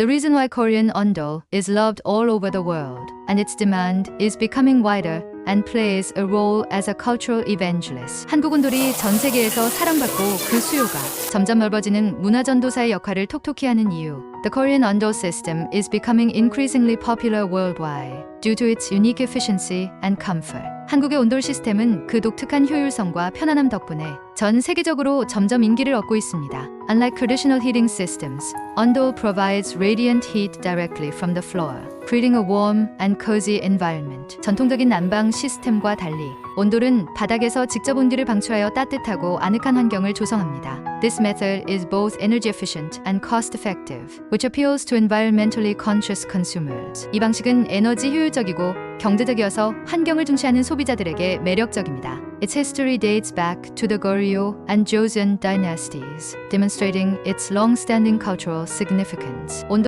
The reason why Korean ondol is loved all over the world and its demand is becoming wider and plays a role as a cultural evangelist. 한국 온돌이 전 세계에서 사랑받고 그 수요가 점점 넓어지는 문화 전도사의 역할을 톡톡히 하는 이유. The Korean ondol system is becoming increasingly popular worldwide due to its unique efficiency and comfort. 한국의 온돌 시스템은 그 독특한 효율성과 편안함 덕분에 전 세계적으로 점점 인기를 얻고 있습니다. Unlike traditional heating systems, Ondol provides radiant heat directly from the floor, creating a warm and cozy environment. 전통적인 난방 시스템과 달리 온돌은 바닥에서 직접 온기를 방출하여 따뜻하고 아늑한 환경을 조성합니다. This method is both energy efficient and cost effective, which appeals to environmentally conscious consumers. 이 방식은 에너지 효율적이고 경제적이어서 환경을 중시하는 소비자들에게 매력적입니다. Its history dates back to the Goryeo and Joseon dynasties, demonstrating its long-standing cultural significance.